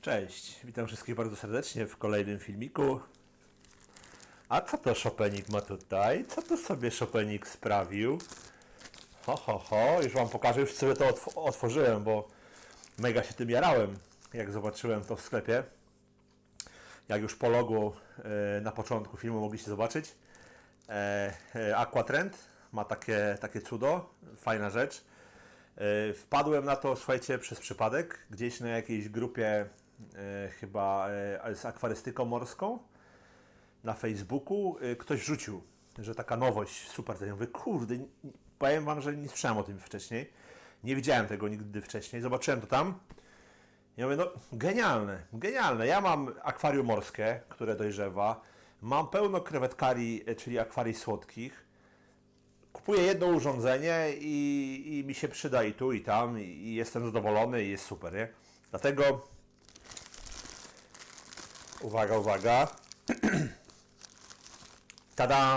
Cześć, witam wszystkich bardzo serdecznie w kolejnym filmiku. A co to Chopinik ma tutaj? Co tu sobie Chopinik sprawił? Ho, ho, ho, już Wam pokażę, już sobie to otw- otworzyłem, bo mega się tym jarałem, jak zobaczyłem to w sklepie. Jak już po logu e, na początku filmu mogliście zobaczyć. E, e, Aquatrend ma takie, takie cudo, fajna rzecz. E, Wpadłem na to, słuchajcie, przez przypadek, gdzieś na jakiejś grupie chyba e, z akwarystyką morską na Facebooku e, ktoś wrzucił, że taka nowość, super, to ja mówię, kurde, powiem Wam, że nie słyszałem o tym wcześniej, nie widziałem tego nigdy wcześniej, zobaczyłem to tam, ja mówię, no genialne, genialne. Ja mam akwarium morskie, które dojrzewa, mam pełno krewetkarii, e, czyli akwarii słodkich, kupuję jedno urządzenie i, i mi się przyda i tu i tam i, i jestem zadowolony i jest super, nie? Dlatego uwaga, uwaga. Tada!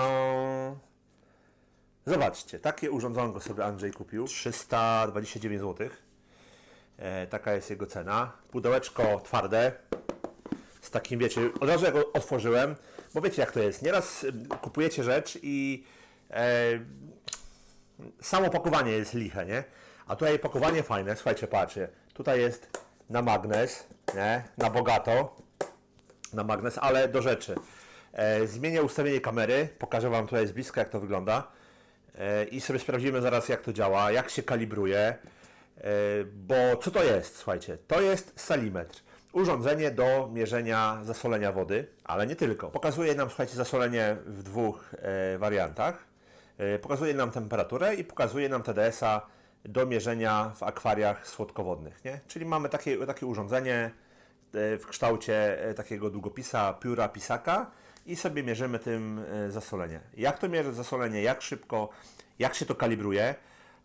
Zobaczcie, takie urządzonko sobie Andrzej kupił. 329 zł. E, taka jest jego cena. Pudełeczko twarde. Z takim, wiecie, od razu jak otworzyłem, bo wiecie jak to jest. Nieraz kupujecie rzecz i e, samo pakowanie jest liche, nie? A tutaj pakowanie fajne, słuchajcie, patrzcie. Tutaj jest na magnes, nie? Na bogato. Na magnes, ale do rzeczy. E, zmienię ustawienie kamery, pokażę Wam tutaj z bliska jak to wygląda. E, I sobie sprawdzimy zaraz jak to działa, jak się kalibruje. E, bo co to jest? Słuchajcie, to jest salimetr. Urządzenie do mierzenia zasolenia wody, ale nie tylko. Pokazuje nam, słuchajcie, zasolenie w dwóch wariantach. Pokazuje nam temperaturę i pokazuje nam TDS-a do mierzenia w akwariach słodkowodnych. Nie? Czyli mamy takie, takie urządzenie w kształcie e, takiego długopisa, pióra, pisaka i sobie mierzymy tym e, zasolenie. Jak to mierzy zasolenie, jak szybko, jak się to kalibruje,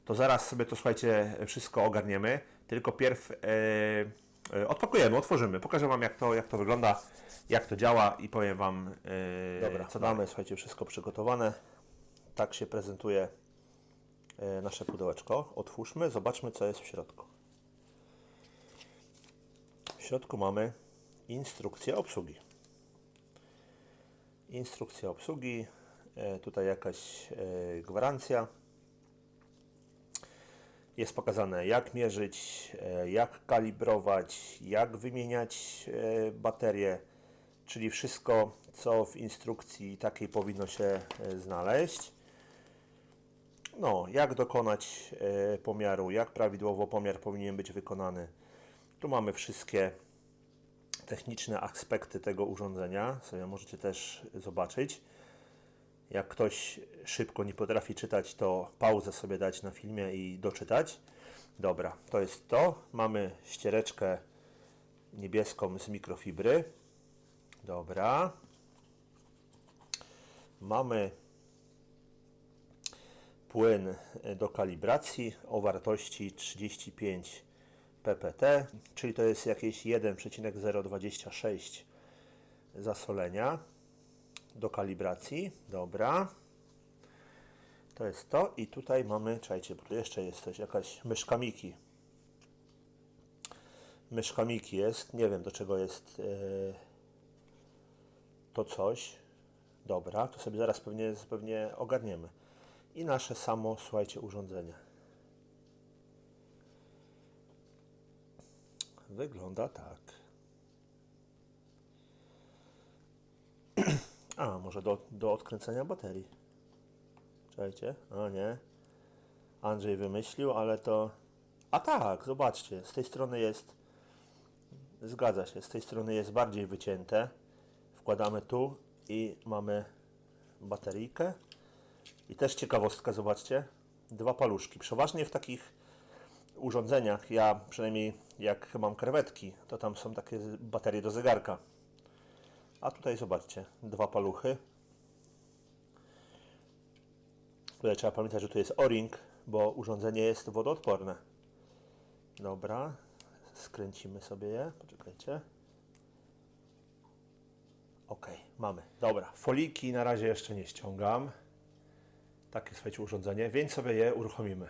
to zaraz sobie to, słuchajcie, wszystko ogarniemy. Tylko pierw e, e, odpakujemy, otworzymy. Pokażę Wam, jak to, jak to wygląda, jak to działa i powiem Wam, e, Dobra, co mamy. Słuchajcie, wszystko przygotowane. Tak się prezentuje e, nasze pudełeczko. Otwórzmy, zobaczmy, co jest w środku. Środku mamy instrukcję obsługi. Instrukcja obsługi, e, tutaj jakaś e, gwarancja. Jest pokazane jak mierzyć, e, jak kalibrować, jak wymieniać baterie, czyli wszystko co w instrukcji takiej powinno się znaleźć. No, jak dokonać pomiaru, jak prawidłowo pomiar powinien być wykonany. Tu mamy wszystkie techniczne aspekty tego urządzenia, sobie możecie też zobaczyć. Jak ktoś szybko nie potrafi czytać, to pauzę sobie dać na filmie i doczytać. Dobra, to jest to. Mamy ściereczkę niebieską z mikrofibry. Dobra. Mamy płyn do kalibracji o wartości 35 ppt, czyli to jest jakieś 1,026 zasolenia do kalibracji. Dobra. To jest to i tutaj mamy, czekajcie, bo tu jeszcze jest coś, jakaś myszka Miki. Myszka Miki jest, nie wiem do czego jest e, to coś. Dobra, to sobie zaraz pewnie, pewnie ogarniemy. I nasze samo, słuchajcie, urządzenie. Wygląda tak. A, może do, do odkręcenia baterii. Czekajcie, a nie. Andrzej wymyślił, ale to... A tak, zobaczcie, z tej strony jest... Zgadza się, z tej strony jest bardziej wycięte. Wkładamy tu i mamy bateryjkę. I też ciekawostka, zobaczcie. Dwa paluszki. Przeważnie w takich urządzeniach, ja przynajmniej jak mam krewetki, to tam są takie baterie do zegarka. A tutaj zobaczcie, dwa paluchy. Tutaj trzeba pamiętać, że tu jest o-ring, bo urządzenie jest wodoodporne. Dobra, skręcimy sobie je, poczekajcie. Ok, mamy. Dobra, foliki na razie jeszcze nie ściągam. Takie słuchajcie urządzenie, więc sobie je uruchomimy.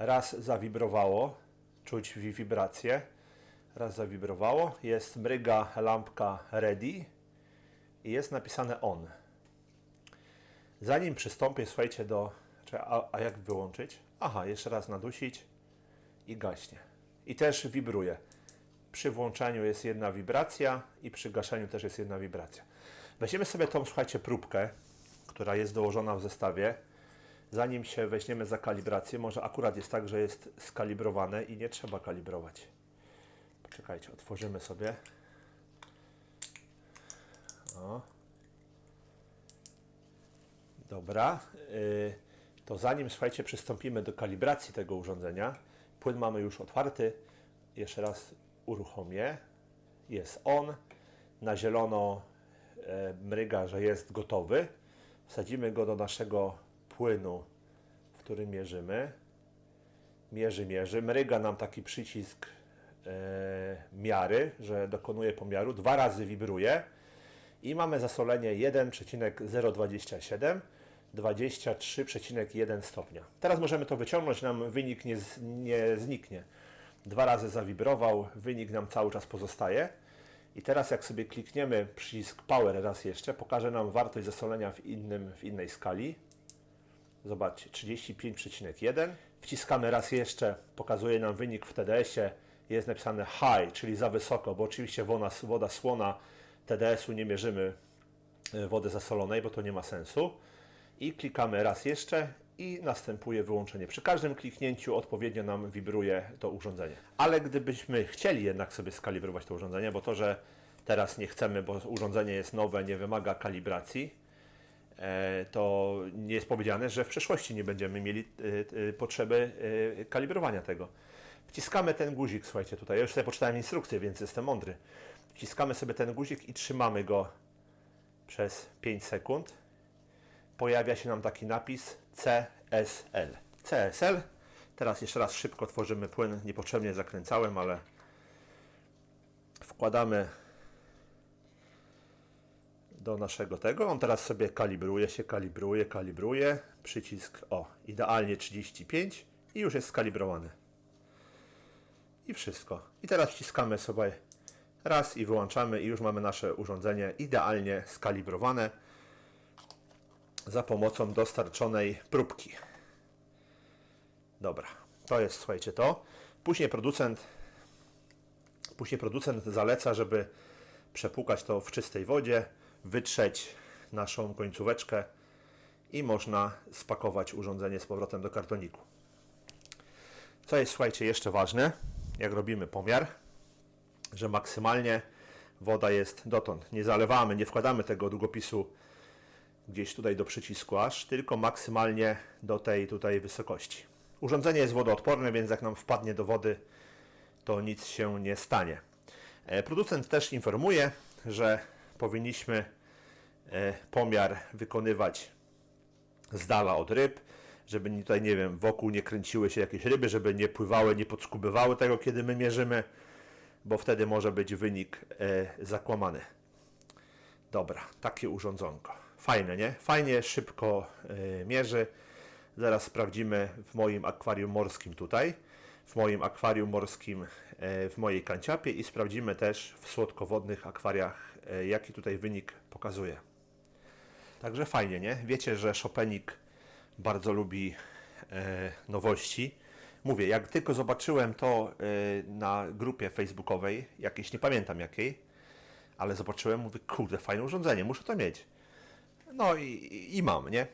Raz zawibrowało, czuć wi- wibrację. Raz zawibrowało. Jest mryga lampka ready i jest napisane on. Zanim przystąpię, słuchajcie, do. A, a jak wyłączyć? Aha, jeszcze raz nadusić i gaśnie. I też wibruje. Przy włączaniu jest jedna wibracja i przy gaszeniu też jest jedna wibracja. Weźmiemy sobie tą, słuchajcie, próbkę, która jest dołożona w zestawie. Zanim się weźmiemy za kalibrację, może akurat jest tak, że jest skalibrowane i nie trzeba kalibrować. Poczekajcie, otworzymy sobie. O. Dobra. y, To zanim, słuchajcie, przystąpimy do kalibracji tego urządzenia, płyn mamy już otwarty. Jeszcze raz uruchomię. Jest on. Na zielono e, mryga, że jest gotowy. Wsadzimy go do naszego płynu, w którym mierzymy. Mierzy, mierzy. Mryga nam taki przycisk e, miary, że dokonuje pomiaru. Dwa razy wibruje i mamy zasolenie 1,027 23,1 stopnia. Teraz możemy to wyciągnąć, nam wynik nie, nie zniknie. Dwa razy zawibrował, wynik nam cały czas pozostaje. I teraz jak sobie klikniemy przycisk Power raz jeszcze, pokaże nam wartość zasolenia w, innym, w innej skali. Zobaczcie, 35,1. Wciskamy raz jeszcze, pokazuje nam wynik w TDS-ie. Jest napisane high, czyli za wysoko, bo oczywiście woda, woda słona TDS-u nie mierzymy e, wody zasolonej, bo to nie ma sensu. I klikamy raz jeszcze i następuje wyłączenie. Przy każdym kliknięciu odpowiednio nam wibruje to urządzenie. Ale gdybyśmy chcieli jednak sobie skalibrować to urządzenie, bo to, że teraz nie chcemy, bo urządzenie jest nowe, nie wymaga kalibracji, to nie jest powiedziane, że w przyszłości nie będziemy mieli e, e, potrzeby e, kalibrowania tego. Wciskamy ten guzik, słuchajcie, tutaj. Ja już sobie poczytałem instrukcję, więc jestem mądry. Wciskamy sobie ten guzik i trzymamy go przez 5 sekund. Pojawia się nam taki napis CSL. CSL. Teraz jeszcze raz szybko tworzymy płyn. Niepotrzebnie zakręcałem, ale wkładamy do naszego tego. On teraz sobie kalibruje się, kalibruje, kalibruje. Przycisk o, idealnie 35 i już jest skalibrowany. I wszystko. I teraz wciskamy sobie raz i wyłączamy i już mamy nasze urządzenie idealnie skalibrowane za pomocą dostarczonej próbki. Dobra, to jest, słuchajcie, to. Później producent Później producent zaleca, żeby przepłukać to w czystej wodzie, wytrzeć naszą końcóweczkę i można spakować urządzenie z powrotem do kartoniku. Co jest, słuchajcie, jeszcze ważne, jak robimy pomiar, że maksymalnie woda jest dotąd. Nie zalewamy, nie wkładamy tego długopisu gdzieś tutaj do przycisku aż, tylko maksymalnie do tej tutaj wysokości. Urządzenie jest wodoodporne, więc jak nam wpadnie do wody, to nic się nie stanie. E, Producent też informuje, że powinniśmy e, pomiar wykonywać z dala od ryb, żeby tutaj, nie wiem, wokół nie kręciły się jakieś ryby, żeby nie pływały, nie podskubywały tego, kiedy my mierzymy, bo wtedy może być wynik e, zakłamany. Dobra, takie urządzonko. Fajne, nie? Fajnie, szybko e, mierzy. Zaraz sprawdzimy w moim akwarium morskim tutaj, w moim akwarium morskim w mojej kanciapie i sprawdzimy też w słodkowodnych akwariach, e, jaki tutaj wynik pokazuje. Także fajnie, nie? Wiecie, że Chopenik bardzo lubi e, nowości. Mówię, jak tylko zobaczyłem to e, na grupie facebookowej, jakiejś, nie pamiętam jakiej, ale zobaczyłem, mówię, kurde, fajne urządzenie, muszę to mieć. No i, i- i mam, nie?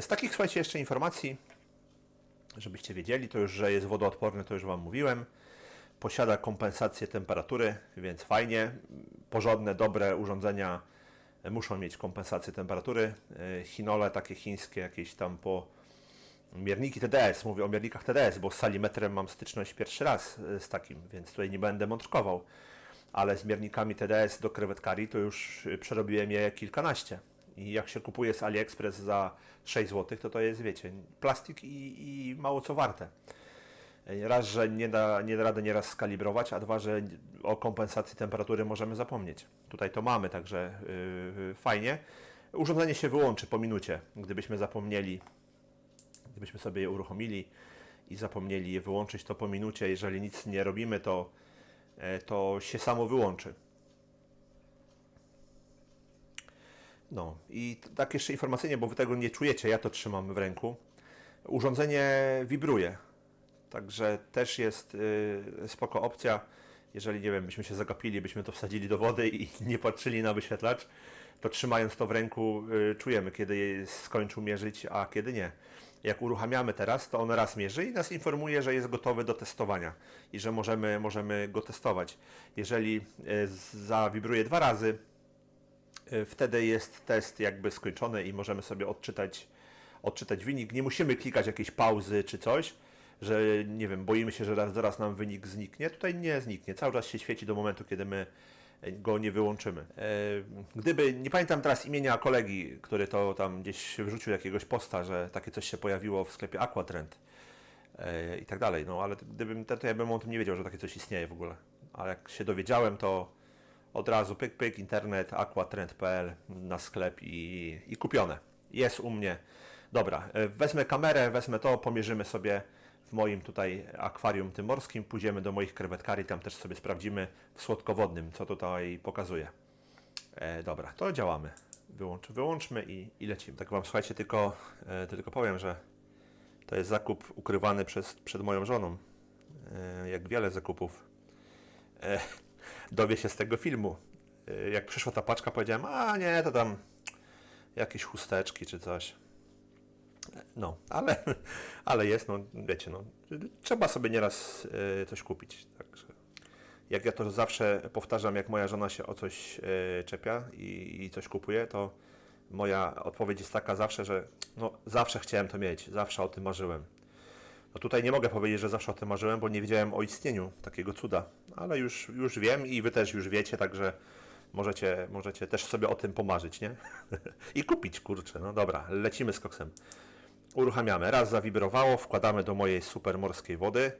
Z takich, słuchajcie, jeszcze informacji, żebyście wiedzieli, to już, że jest wodoodporny, to już Wam mówiłem. Posiada kompensację temperatury, więc fajnie. Porządne, dobre urządzenia muszą mieć kompensację temperatury. E, Chinole, takie chińskie, jakieś tam po mierniki TDS, mówię o miernikach TDS, bo z salimetrem mam styczność pierwszy raz e, z takim, więc tutaj nie będę mączkował. Ale z miernikami TDS do krewetkarii to już y, przerobiłem je kilkanaście. I jak się kupuje z AliExpress za 6 zł, to to jest, wiecie, plastik i, i mało co warte. Raz, że nie da, nie da rady nieraz skalibrować, a dwa, że o kompensacji temperatury możemy zapomnieć. Tutaj to mamy, także yy, fajnie. Urządzenie się wyłączy po minucie, gdybyśmy zapomnieli, gdybyśmy sobie je uruchomili i zapomnieli je wyłączyć, to po minucie, jeżeli nic nie robimy, to e, to się samo wyłączy. No i tak jeszcze informacyjnie, bo wy tego nie czujecie, ja to trzymam w ręku. Urządzenie wibruje, także też jest y, spoko opcja. Jeżeli, nie wiem, byśmy się zagapili, byśmy to wsadzili do wody i nie patrzyli na wyświetlacz, to trzymając to w ręku y, czujemy, kiedy skończył mierzyć, a kiedy nie. Jak uruchamiamy teraz, to on raz mierzy i nas informuje, że jest gotowy do testowania i że możemy, możemy go testować. Jeżeli y, zawibruje dwa razy, y, wtedy jest test jakby skończony i możemy sobie odczytać, odczytać wynik. Nie musimy klikać jakiejś pauzy czy coś, że nie wiem, boimy się, że zaraz, nam wynik zniknie. Tutaj nie zniknie. Cały czas się świeci do momentu, kiedy my go nie wyłączymy. E, Gdyby, nie pamiętam teraz imienia kolegi, który to tam gdzieś wrzucił jakiegoś posta, że takie coś się pojawiło w sklepie Aquatrend e, i tak dalej, no ale gdybym, to ja bym o tym nie wiedział, że takie coś istnieje w ogóle. Ale jak się dowiedziałem, to od razu pyk, pyk, internet, aquatrend.pl na sklep i, i kupione. Jest u mnie. Dobra, e, wezmę kamerę, wezmę to, pomierzymy sobie w moim tutaj akwarium tym morskim, pójdziemy do moich krewetkarii, tam też sobie sprawdzimy w słodkowodnym, co tutaj pokazuje. E, dobra, to działamy. Wyłącz, wyłączmy i, i lecimy. Tak Wam słuchajcie, tylko, e, tylko powiem, że to jest zakup ukrywany przez, przed moją żoną. E, jak wiele zakupów. E, dowie się z tego filmu. E, jak przyszła ta paczka, powiedziałem, a nie, to tam jakieś chusteczki czy coś. No, ale, ale jest, no wiecie, no, trzeba sobie nieraz e, coś kupić. Także jak ja to zawsze powtarzam, jak moja żona się o coś e, czepia i, i coś kupuje, to moja odpowiedź jest taka zawsze, że no, zawsze chciałem to mieć, zawsze o tym marzyłem. No tutaj nie mogę powiedzieć, że zawsze o tym marzyłem, bo nie wiedziałem o istnieniu takiego cuda, ale już, już wiem i wy też już wiecie, także możecie, możecie też sobie o tym pomarzyć, nie? I kupić, kurczę, no dobra, lecimy z koksem. Uruchamiamy. Raz zawibrowało, wkładamy do mojej super morskiej wody.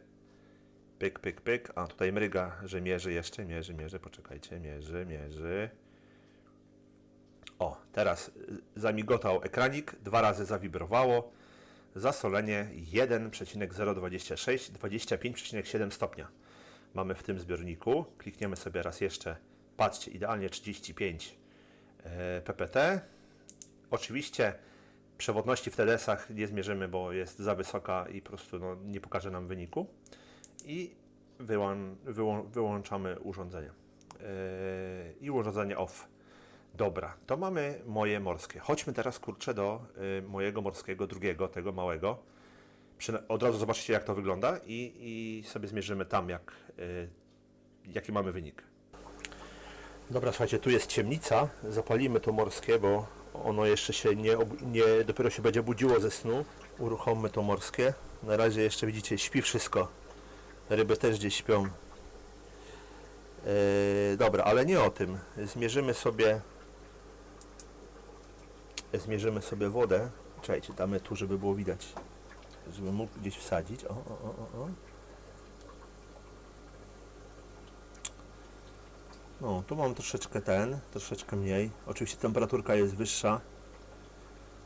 Pyk, pyk, pyk. A tutaj mryga, że mierzy jeszcze, mierzy, mierzy, poczekajcie, mierzy, mierzy. O, teraz y, zamigotał ekranik, dwa razy zawibrowało. Zasolenie 1,026, 25,7 stopnia. Mamy w tym zbiorniku. Klikniemy sobie raz jeszcze. Patrzcie, idealnie 35 e, ppt. Oczywiście przewodności w TDS-ach nie zmierzymy, bo jest za wysoka i po prostu no, nie pokaże nam wyniku. I wyłą, wyłą, wyłączamy urządzenie. Yy, I urządzenie off. Dobra, to mamy moje morskie. Chodźmy teraz kurczę do y, mojego morskiego drugiego, tego małego. Przyna- od razu zobaczycie jak to wygląda i, i sobie zmierzymy tam jak, y, jaki mamy wynik. Dobra, słuchajcie, tu jest ciemnica. Zapalimy to morskie, bo ono jeszcze się nie, nie dopiero się będzie budziło ze snu. Uruchommy to morskie. Na razie jeszcze widzicie, śpi wszystko. Ryby też gdzieś śpią. Yy, dobra, ale nie o tym. Zmierzymy sobie zmierzymy sobie wodę. Czekajcie, damy tu, żeby było widać. Żeby mógł gdzieś wsadzić. O, o, o, o, No, tu mam troszeczkę ten, troszeczkę mniej. Oczywiście temperaturka jest wyższa.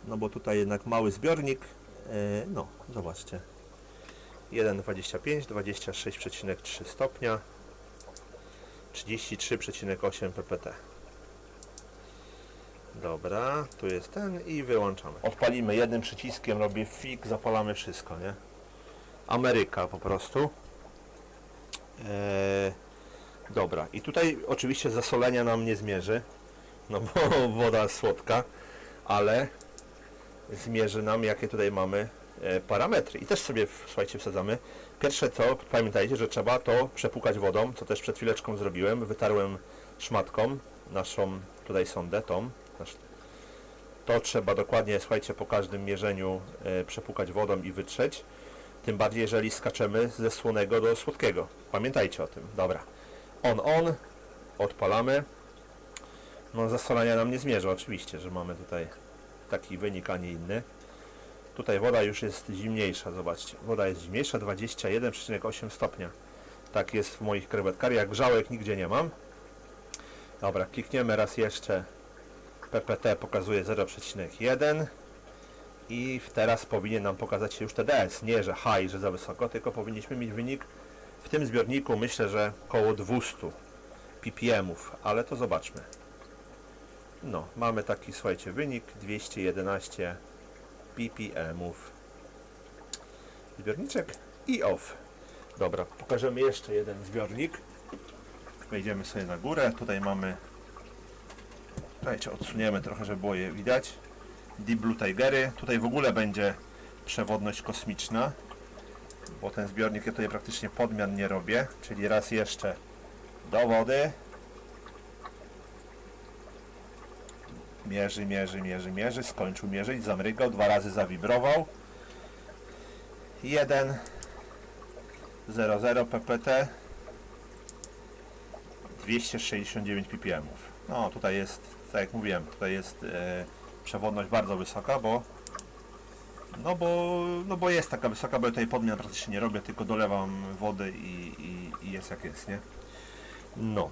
No bo tutaj jednak mały zbiornik. E, no, zobaczcie. 1,25, 26,3 stopnia. 33,8 ppt. Dobra, tu jest ten i wyłączamy. Odpalimy jednym przyciskiem, robię fik, zapalamy wszystko, nie? Ameryka po prostu. Eee, dobra, i tutaj oczywiście zasolenia nam nie zmierzy, no bo woda słodka, ale zmierzy nam jakie tutaj mamy e, parametry. I też sobie, słuchajcie, wsadzamy. Pierwsze co, pamiętajcie, że trzeba to przepłukać wodą, co też przed chwileczką zrobiłem. Wytarłem szmatką naszą tutaj sondę, tą. To trzeba dokładnie, słuchajcie, po każdym mierzeniu e, przepłukać wodą i wytrzeć. Tym bardziej, jeżeli skaczemy ze słonego do słodkiego. Pamiętajcie o tym. Dobra. On, on. Odpalamy. No zasolenia nam nie zmierza, oczywiście, że mamy tutaj taki wynik, a nie inny. Tutaj woda już jest zimniejsza, zobaczcie. Woda jest zimniejsza, 21,8 stopnia. Tak jest w moich krewetkariach. Grzałek nigdzie nie mam. Dobra, klikniemy raz jeszcze. PPT pokazuje 0,1 i teraz powinien nam pokazać się już TDS. Nie, że high, że za wysoko, tylko powinniśmy mieć wynik W tym zbiorniku myślę, że około 200 ppmów, ale to zobaczmy. No, mamy taki, słuchajcie, wynik 211 ppmów. Zbiorniczek i off. Dobra, pokażemy jeszcze jeden zbiornik. Wejdziemy sobie na górę. Tutaj mamy. Słuchajcie, odsuniemy trochę, żeby było je widać. Deep Blue Tigery. Tutaj w ogóle będzie przewodność kosmiczna, bo ten zbiornik ja tutaj praktycznie podmian nie robię. Czyli raz jeszcze do wody. Mierzy, mierzy, mierzy, mierzy. Skończył mierzyć, zamrygał, dwa razy zawibrował. 1 00 ppt 269 ppm. No tutaj jest, tak jak mówiłem, tutaj jest e, przewodność bardzo wysoka, bo no bo, no bo jest taka wysoka, bo ja tutaj podmian praktycznie nie robię, tylko dolewam wody i, i, i jest jak jest, nie? No.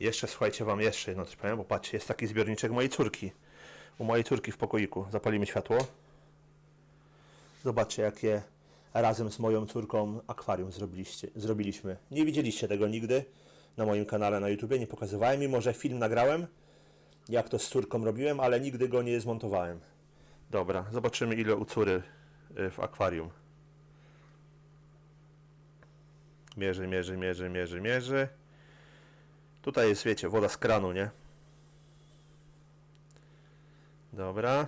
Jeszcze słuchajcie wam jeszcze jedno coś powiem, bo patrzcie, jest taki zbiorniczek mojej córki. U mojej córki w pokoiku. Zapalimy światło. Zobaczcie, jakie razem z moją córką akwarium zrobiliście, zrobiliśmy. Nie widzieliście tego nigdy na moim kanale na YouTube. Nie pokazywałem, mimo że film nagrałem, jak to z córką robiłem, ale nigdy go nie zmontowałem. Dobra, zobaczymy ile u córy y, w akwarium. Mierzy, mierzy, mierzy, mierzy, mierzy. Tutaj jest, wiecie, woda z kranu, nie? Dobra.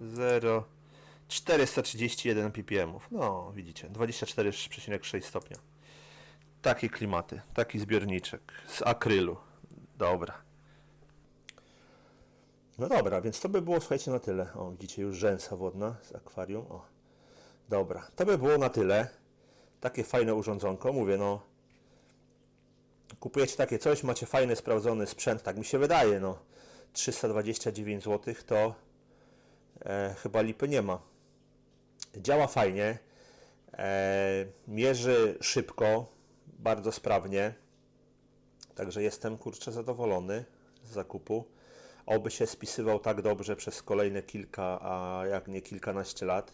0 431 ppm. No, widzicie, 24,6 stopnia. Takie klimaty, taki zbiorniczek z akrylu. Dobra. No dobra, więc to by było, słuchajcie, na tyle. O, widzicie, już rzęsa wodna z akwarium. O, dobra, to by było na tyle. Takie fajne urządzonko, mówię, no. Kupujecie takie coś, macie fajny, sprawdzony sprzęt, tak mi się wydaje, no. 329 zł to e, chyba lipy nie ma. Działa fajnie, e, mierzy szybko, bardzo sprawnie, także jestem kurczę zadowolony z zakupu. Oby się spisywał tak dobrze przez kolejne kilka, a jak nie kilkanaście lat.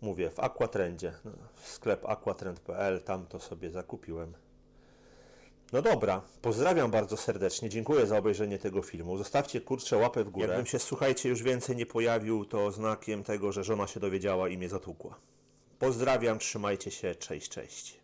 Mówię, w Aquatrendzie, no, w sklep aquatrend.pl, tam to sobie zakupiłem. No dobra, pozdrawiam bardzo serdecznie, dziękuję za obejrzenie tego filmu. Zostawcie kurczę łapę w górę. Jakbym się, słuchajcie, już więcej nie pojawił, to znakiem tego, że żona się dowiedziała i mnie zatłukła. Pozdrawiam, trzymajcie się, cześć, cześć.